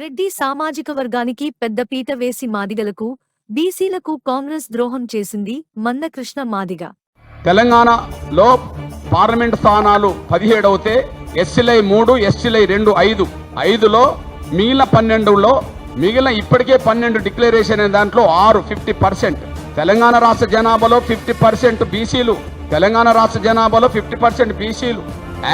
రెడ్డి సామాజిక వర్గానికి పెద్దపీట వేసి మాదిగలకు బీసీలకు కాంగ్రెస్ ద్రోహం చేసింది మందకృష్ణ మాదిగ. తెలంగాణలో పార్లమెంట్ స్థానాలు పదిహేడు అవుతే ఎస్సీలై మూడు ఎస్సీలై రెండు ఐదు. ఐదులో మిగిలిన పన్నెండులో మిగిలిన ఇప్పటికే పన్నెండు డిక్లరేషన్ అనే దాంట్లో ఆరు ఫిఫ్టీ పర్సెంట్. తెలంగాణ రాష్ట్ర జనాభాలో ఫిఫ్టీ పర్సెంట్ బీసీలు. తెలంగాణ రాష్ట్ర జనాభాలో ఫిఫ్టీ పర్సెంట్ బీసీలు.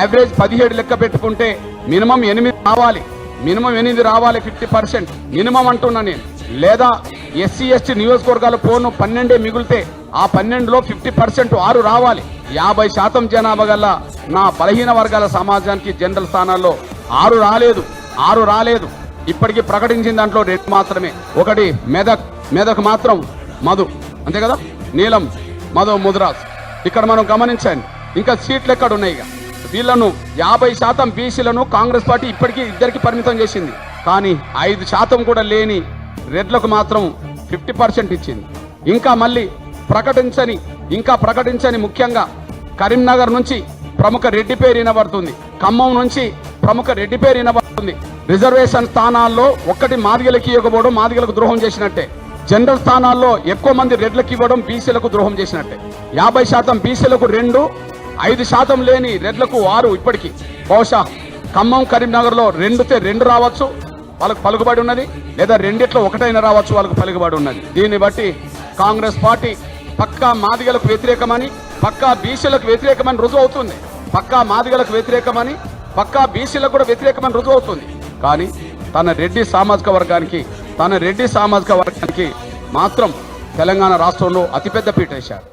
యావరేజ్ పదిహేడు లెక్క పెట్టుకుంటే మినిమం ఎనిమిది రావాలి. మినిమం ఎనిమిది రావాలి ఫిఫ్టీ పర్సెంట్. మినిమం అంటున్నా నేను. లేదా ఎస్సీ ఎస్టీ నియోజకవర్గాలు పోను పన్నెండే మిగిలితే ఆ పన్నెండులో ఫిఫ్టీ పర్సెంట్ ఆరు రావాలి. యాభై శాతం జనాభా గల నా బలహీన వర్గాల సమాజానికి జనరల్ స్థానాల్లో ఆరు రాలేదు. ఆరు రాలేదు. ఇప్పటికీ ప్రకటించిన దాంట్లో రెండు మాత్రమే. ఒకటి మెదక్. మెదక్ మాత్రం మధు. అంతే కదా? నీలం మధు ముద్రాస్. ఇక్కడ మనం గమనించండి. ఇంకా సీట్లు ఎక్కడ ఉన్నాయి ఇక? వీళ్ళను యాభై శాతం బీసీలను కాంగ్రెస్ పార్టీ ఇప్పటికీ ఇద్దరికి పరిమితం చేసింది. కానీ ఐదు శాతం కూడా లేని రెడ్లకు మాత్రం ఫిఫ్టీ పర్సెంట్ ఇచ్చింది. ఇంకా మళ్ళీ ప్రకటించని ఇంకా ప్రకటించని ముఖ్యంగా కరీంనగర్ నుంచి ప్రముఖ రెడ్డి పేరు వినబడుతుంది. ఖమ్మం నుంచి ప్రముఖ రెడ్డి పేరు వినబడుతుంది. రిజర్వేషన్ స్థానాల్లో ఒక్కటి మాదిగలకి ఇవ్వకపోవడం మాదిగలకు ద్రోహం చేసినట్టే. జనరల్ స్థానాల్లో ఎక్కువ మంది రెడ్లకు ఇవ్వడం బీసీలకు ద్రోహం చేసినట్టే. యాభై శాతం బీసీలకు రెండు ఐదు శాతం లేని రెడ్లకు ఆరు ఇప్పటికీ. బహుశా ఖమ్మం కరీంనగర్లో రెండుతే రెండు రావచ్చు వాళ్ళకు పలుకుబడి ఉన్నది. లేదా రెండిట్లో ఒకటైనా రావచ్చు వాళ్ళకు పలుకుబడి ఉన్నది. దీన్ని బట్టి కాంగ్రెస్ పార్టీ పక్కా మాదిగలకు వ్యతిరేకమని పక్కా బీసీలకు వ్యతిరేకమని రుజువు అవుతుంది. పక్కా మాదిగలకు వ్యతిరేకమని పక్కా బీసీలకు కూడా వ్యతిరేకమని రుజువు అవుతుంది. కానీ తన రెడ్డి సామాజిక వర్గానికి తన రెడ్డి సామాజిక వర్గానికి మాత్రం తెలంగాణ రాష్ట్రంలో అతిపెద్ద పీట వేశారు.